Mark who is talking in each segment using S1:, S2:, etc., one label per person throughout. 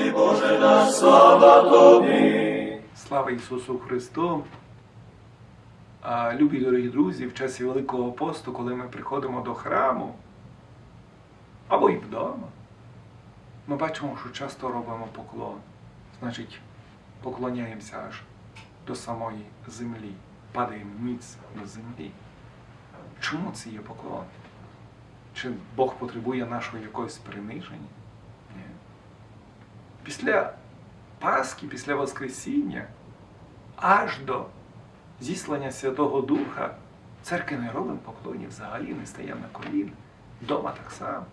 S1: тобі, Боже наш, слава тобі.
S2: Слава Ісусу Христу! Любі дорогі друзі, в часі Великого посту, коли ми приходимо до храму або й вдома, ми бачимо, що часто робимо поклон. Значить, поклоняємося аж до самої землі, падаємо ніц до землі. Чому це є поклон? Чи Бог потребує нашого якогось приниження? Після Пасхи, після Воскресіння, аж до зіслання Святого Духа, в церкві не робимо поклонів взагалі, не стаємо на коліна. Дома так само.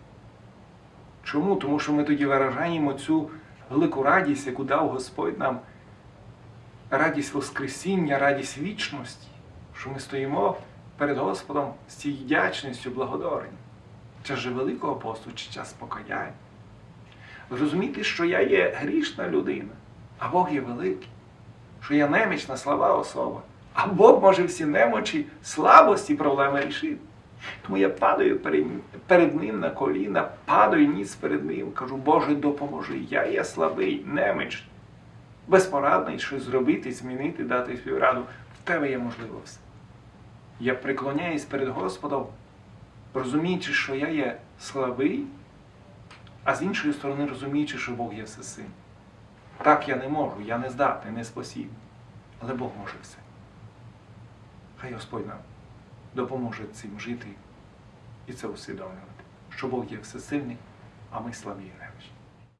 S2: Чому? Тому що ми тоді виражаємо цю велику радість, яку дав Господь нам, радість Воскресіння, радість вічності, що ми стоїмо перед Господом з цією вдячністю, благодарення. Час же Великого посту чи час покаяння. Розуміти, що я є грішна людина, а Бог є великий, що я немічна, слаба особа, а Бог може всі немочі, слабості, проблеми рішити. Тому я падаю перед, перед Ним на коліна, падаю ніц перед Ним, кажу, Боже, допоможи, я є слабий, немічний, безпорадний, щось зробити, змінити, дати співраду. В тебе є можливо все. Я приклоняюсь перед Господом, розуміючи, що я є слабий, а з іншої сторони розуміючи, що Бог є всесильний. Так я не можу, я не здатний, не спосібний. Але Бог може все. Хай Господь нам допоможе цим жити і це усвідомлювати, що Бог є всесильний, а ми слабі.